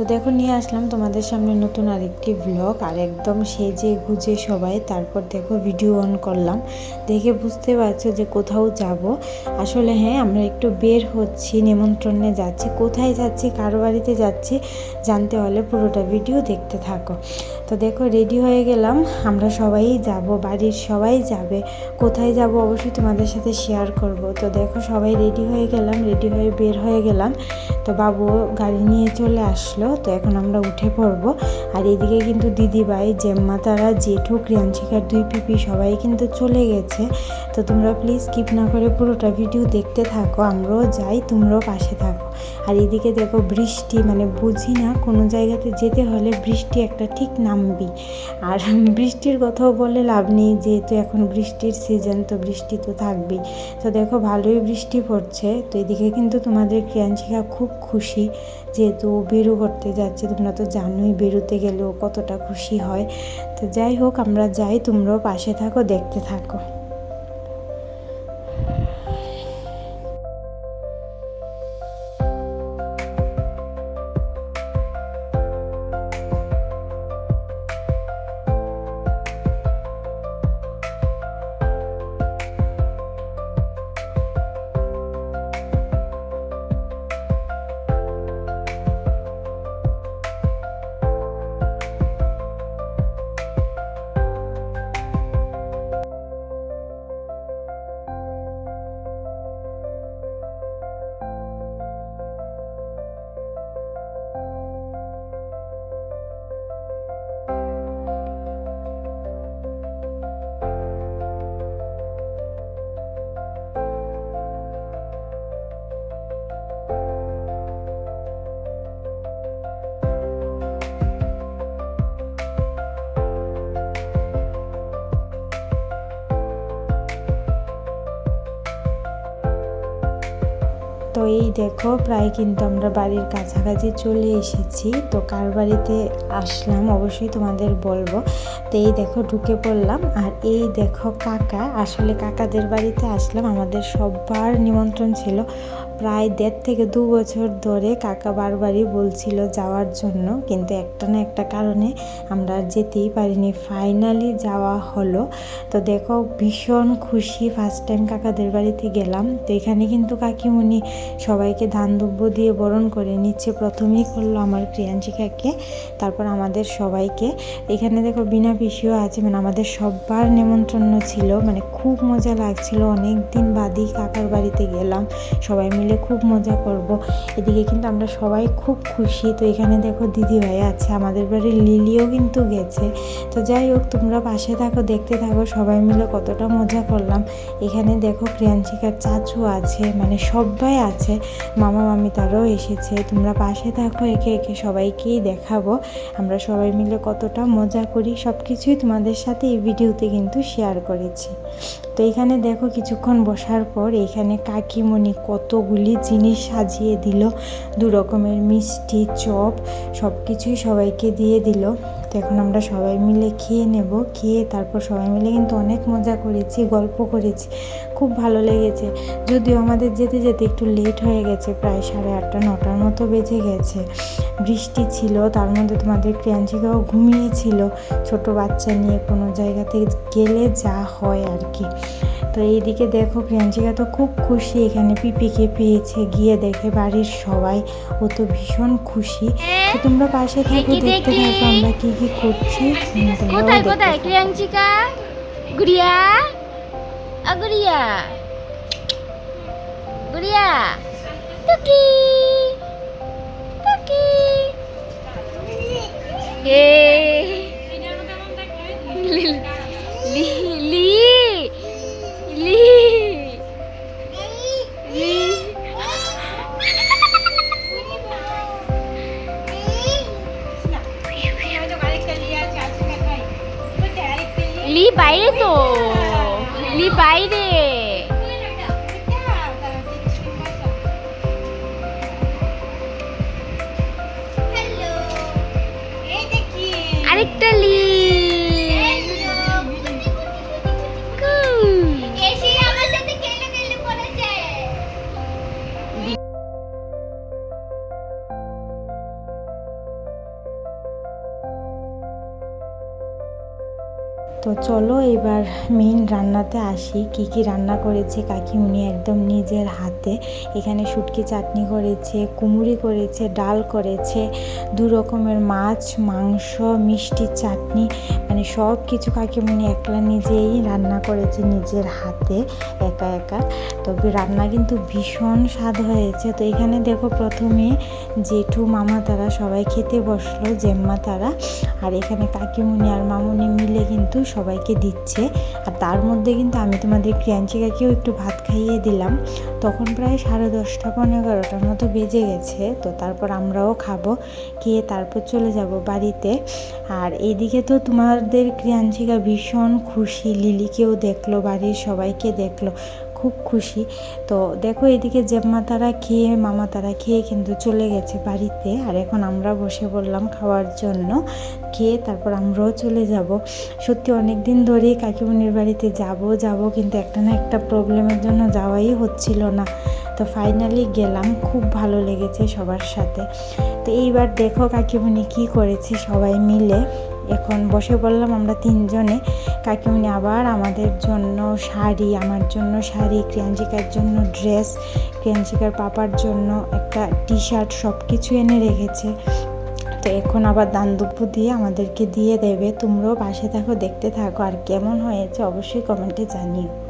তো দেখো, নিয়ে আসলাম তোমাদের সামনে নতুন আরেকটি ব্লগ আর একদম সেজে গুজে সবাই। তারপর দেখো ভিডিও অন করলাম। দেখে বুঝতে পারছ যে কোথাও যাব। আসলে হ্যাঁ আমরা একটু বের হচ্ছি নিমন্ত্রণে যাচ্ছি। কোথায় যাচ্ছি, কারও বাড়িতে যাচ্ছি, জানতে হলে পুরোটা ভিডিও দেখতে থাকো। তো দেখো রেডি হয়ে গেলাম। আমরা সবাই যাব, বাড়ির সবাই যাবে। কোথায় যাব অবশ্যই তোমাদের সাথে শেয়ার করব। তো দেখো, সবাই রেডি হয়ে গেলাম রেডি হয়ে বের হয়ে গেলাম। তো বাবু গাড়ি নিয়ে চলে আসলো। তো এখন আমরা উঠে পড়ব। আর এদিকে কিন্তু দিদিভাই জেম্মা তারা জেঠু ক্রিয়াঞ্চিকার দুই পিপি সবাই কিন্তু চলে গেছে। তো তোমরা প্লিজ স্কিপ না করে পুরোটা ভিডিও দেখতে থাকো। আমরাও যাই, তোমরাও পাশে থাকো। আর এদিকে দেখো বৃষ্টি মানে বুঝি না কোনো জায়গাতে যেতে হলে বৃষ্টি একটা ঠিক নামবি। আর বৃষ্টির কথাও বলে লাভ নেই, যেহেতু এখন বৃষ্টির সিজন তো বৃষ্টি তো থাকবেই। তো দেখো ভালোই বৃষ্টি পড়ছে, তো এদিকে কিন্তু তোমাদের ক্রিয়াঞ্চিকা খুব খুশি, যেহেতু বেরু করতে যাচ্ছে। তোমরা তো জানোই বেরোতে গেলেও কতটা খুশি হয়। তো যাই হোক, আমরা যাই, তোমরাও পাশে থাকো, দেখতে থাকো। তো এই দেখো, প্রায় কিন্তু আমরা বাড়ির কাছাকাছি চলে এসেছি। তো কার বাড়িতে আসলাম অবশ্যই তোমাদের বলব। তো এই দেখো, ঢুকে পড়লাম। আর এই দেখো কাকা, আসলে কাকাদের বাড়িতে আসলাম। আমাদের সবার নিমন্ত্রণ ছিল প্রায় দেড় থেকে দু বছর ধরে কাকা বারবারই বলছিল যাওয়ার জন্য। কিন্তু একটা না একটা কারণে আমরা যেতেই পারিনি। ফাইনালি যাওয়া হলো। তো দেখো, ভীষণ খুশি। ফার্স্ট টাইম কাকাদের বাড়িতে গেলাম। তো এখানে কিন্তু কাকিমণি সবাইকে ধান দুব্য দিয়ে বরণ করে নিচ্ছে। প্রথমেই করল আমার প্রিয়াঞ্চিকাকে তারপর আমাদের সবাইকে। এখানে দেখো বিনা পিসিও আছে মানে আমাদের সবার নেমন্ত্রণ ছিল। মানে খুব মজা লাগছিল। অনেক দিন বাদই কাকার বাড়িতে গেলাম। সবাই মিলে খুব মজা করব। এদিকে কিন্তু আমরা সবাই খুব খুশি। তো এখানে দেখো দিদিভাই আছে, আমাদের বাড়ির লিলিও কিন্তু গেছে। তো যাই হোক, তোমরা পাশে থাকো, দেখতে থাকো, সবাই মিলে কতটা মজা করলাম। এখানে দেখো প্রিয়াঞ্চিকার চাচু আছে মানে সবাই আছে। মামা মামি তারাও এসেছে, তোমরা পাশে থাকো, একে একে সবাইকেই দেখাবো। আমরা সবাই মিলে কতটা মজা করি সব কিছুই তোমাদের সাথে এই ভিডিওতে কিন্তু শেয়ার করেছি। তো এখানে দেখো কিছুক্ষণ বসার পর এখানে কাকিমণি কতগুলি জিনিস সাজিয়ে দিল। দু রকমের মিষ্টি, চপ সব কিছুই সবাইকে দিয়ে দিল। তো এখন আমরা সবাই মিলে খেয়ে নেব। খেয়ে তারপর সবাই মিলে কিন্তু অনেক মজা করেছি, গল্প করেছি। খুব ভালো লেগেছে। যদিও আমাদের যেতে যেতে একটু লেট হয়ে গেছে, প্রায় সাড়ে আটটা, নটার মতো বেজে গেছে। বৃষ্টি ছিল, তার মধ্যে তোমাদের ক্রিয়াঞ্চিকাও ঘুমিয়েছিল ছোট বাচ্চা নিয়ে কোনো জায়গাতে গেলে যা হয় আর কি। তো এইদিকে দেখো প্রিয়াঞ্চিকা তো খুব খুশি এখানে পিপিকে পেয়েছে গিয়ে দেখে বাড়ির সবাই ও তো ভীষণ খুশি। তো তোমরা পাশে থাকো দেখতে থাকো আমরা কি কি করছি। কোথায় কোথায়? থাকো। ক্রিয়াঞ্চিকা গুড়িয়া? গুড়িয়া। গুড়িয়া? টুকি। টুকি। হে। লি লি লি লি বাইরে তো লি বাইরে চলো এবার মেইন রান্নাতে আসি। কি কি রান্না করেছে কাকিমুনি একদম নিজের হাতে এখানে শুটকি চাটনি করেছে কুমুরি করেছে, ডাল করেছে, দু রকমের মাছ, মাংস, মিষ্টি চাটনি মানে সব কিছু কাকিমুনি একলা নিজেই রান্না করেছে নিজের হাতে, একা একা। তবে রান্না কিন্তু ভীষণ স্বাদ হয়েছে। তো এখানে দেখো প্রথমে জেঠু, মামা তারা সবাই খেতে বসল, জেম্মা তারা, আর এখানে কাকিমুনি আর মামুনি মিলে কিন্তু সবাইকে দিচ্ছে। আর তার মধ্যে কিন্তু আমি তোমাদের ক্রিয়াঞ্চিকাকেও একটু ভাত খাইয়ে দিলাম। তখন প্রায় সাড়ে দশটা, পনেরো, এগারোটার মতো বেজে গেছে। তো তারপর আমরাও খাব, খেয়ে তারপর চলে যাব বাড়িতে। আর এদিকে তো তোমাদের ক্রিয়াঞ্চিকা ভীষণ খুশি। লিলিকেও দেখল, বাড়ির সবাইকে দেখল। খুব খুশি। তো দেখো এদিকে জেম্মা তারা খেয়ে, মামা তারা খেয়ে কিন্তু চলে গেছে বাড়িতে। আর এখন আমরা বসে পড়লাম খাওয়ার জন্য। খেয়ে তারপর আমরাও চলে যাব। সত্যি অনেক দিন ধরেই কাকিমণির বাড়িতে যাব যাব কিন্তু একটা না একটা প্রবলেমের জন্য যাওয়াই হচ্ছিল না। তো ফাইনালি গেলাম, খুব ভালো লেগেছে সবার সাথে। তো এইবার দেখো কাকিমণি কি করেছে সবাই মিলে। এখন বসে বললাম আমরা তিনজনে। কাকিমনি আবার আমাদের জন্য শাড়ি, আমার জন্য শাড়ি, ক্রিয়াঞ্জিকার জন্য ড্রেস ক্রিয়াঞ্জিকার পাপার জন্য একটা টি শার্ট সব কিছু এনে রেখেছে। তো এখন আবার দান দিয়ে আমাদেরকে দিয়ে দেবে। তোমরাও পাশে থাকো, দেখতে থাকো, আর কেমন হয়েছে অবশ্যই কমেন্টে জানিও।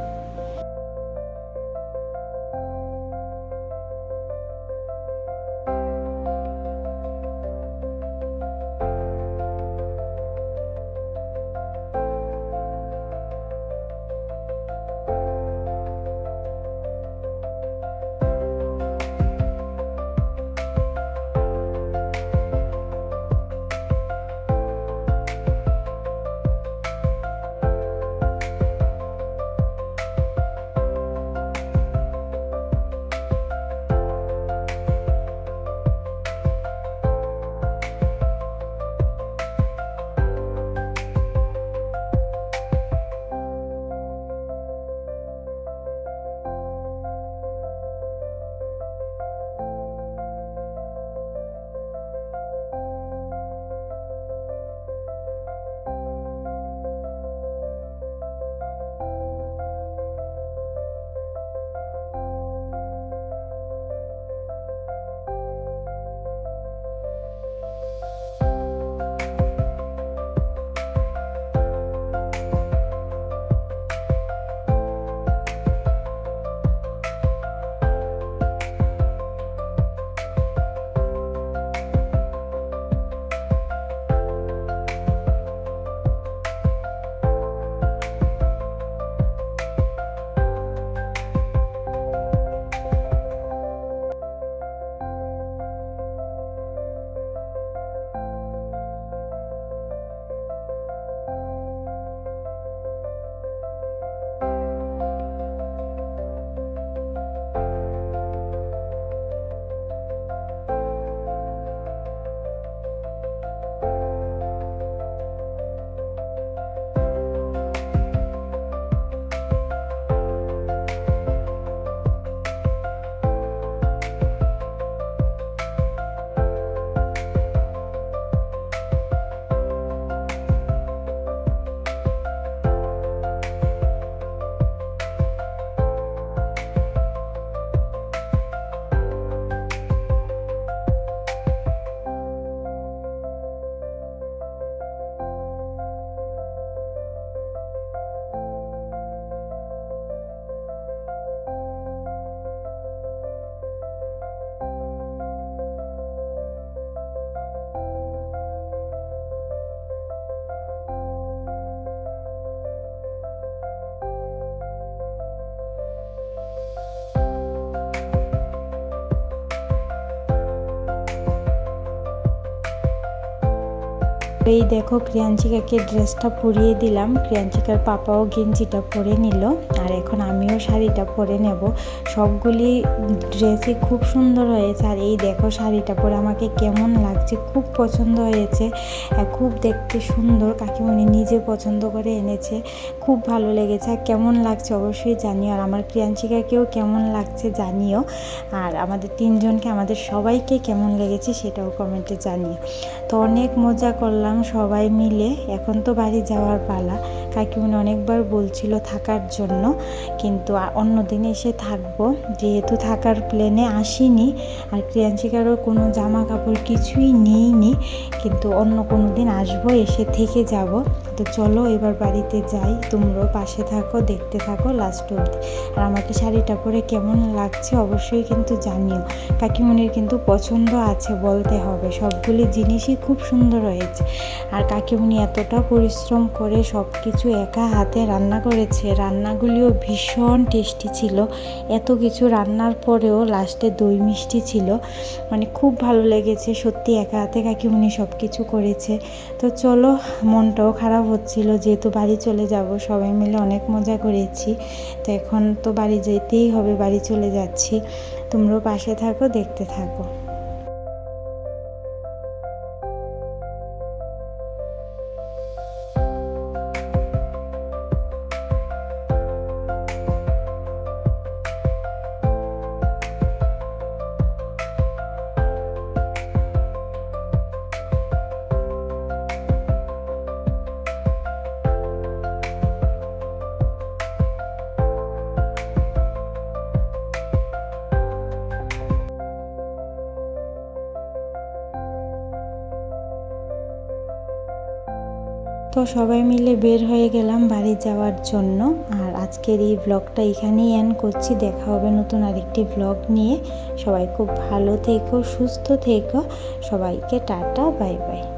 এই দেখো ক্রিয়াঞ্চিকাকে ড্রেসটা পরিয়ে দিলাম। ক্রিয়াঞ্চিকার পাপাও গেঞ্জিটা পরে নিল। আর এখন আমিও শাড়িটা পরে নেব। সবগুলি ড্রেসই খুব সুন্দর হয়েছে। আর এই দেখো শাড়িটা পরে আমাকে কেমন লাগছে, খুব পছন্দ হয়েছে। খুব দেখতে সুন্দর, কাকিমণি নিজে পছন্দ করে এনেছে। খুব ভালো লেগেছে। আর কেমন লাগছে অবশ্যই জানিও। আর আমার ক্রিয়াঞ্চিকাকেও কেমন লাগছে জানিও। আর আমাদের তিনজনকে, আমাদের সবাইকে কেমন লেগেছে সেটাও কমেন্টে জানিও। তো অনেক মজা করলাম সবাই মিলে। এখন তো বাড়ি যাওয়ার পালা। কাকিমুনি অনেকবার বলছিল থাকার জন্য। কিন্তু আ- অন্য দিন এসে থাকব। যেহেতু থাকার প্ল্যানে আসিনি, আর ক্রিয়াঞ্চিকারও কোনো জামা কাপড় কিছুই নেইনি, কিন্তু অন্য কোনো দিন আসব, এসে থেকে যাব। তো চলো এবার বাড়িতে যাই। তোমরাও পাশে থাকো, দেখতে থাকো লাস্ট অবধি। আর আমাকে শাড়িটা পরে কেমন লাগছে অবশ্যই কিন্তু জানিও। কাকিমুনির কিন্তু পছন্দ আছে বলতে হবে। সবগুলি জিনিসই খুব সুন্দর হয়েছে। আর কাকিমুনি এতটা পরিশ্রম করে সব কিছু একা হাতে রান্না করেছে, রান্নাগুলিও ভীষণ টেস্টি ছিল। এত কিছু রান্নার পরেও লাস্টে দই মিষ্টি ছিল। মানে খুব ভালো লেগেছে, সত্যি একা হাতে কাকিমুনি সব কিছু করেছে। তো চলো, মনটাও খারাপ হচ্ছিল, যেহেতু বাড়ি চলে যাব, সবাই মিলে অনেক মজা করেছি। তো এখন তো বাড়ি যেতেই হবে, বাড়ি চলে যাচ্ছি। তোমরাও পাশে থাকো, দেখতে থাকো। তো সবাই মিলে বের হয়ে গেলাম বাড়ি যাওয়ার জন্য। আর আজকের এই ব্লগটা এখানেই অ্যান করছি। দেখা হবে নতুন আরেকটি ব্লগ নিয়ে। সবাই খুব ভালো থেকো, সুস্থ থেকো। সবাইকে টাটা, বাই বাই।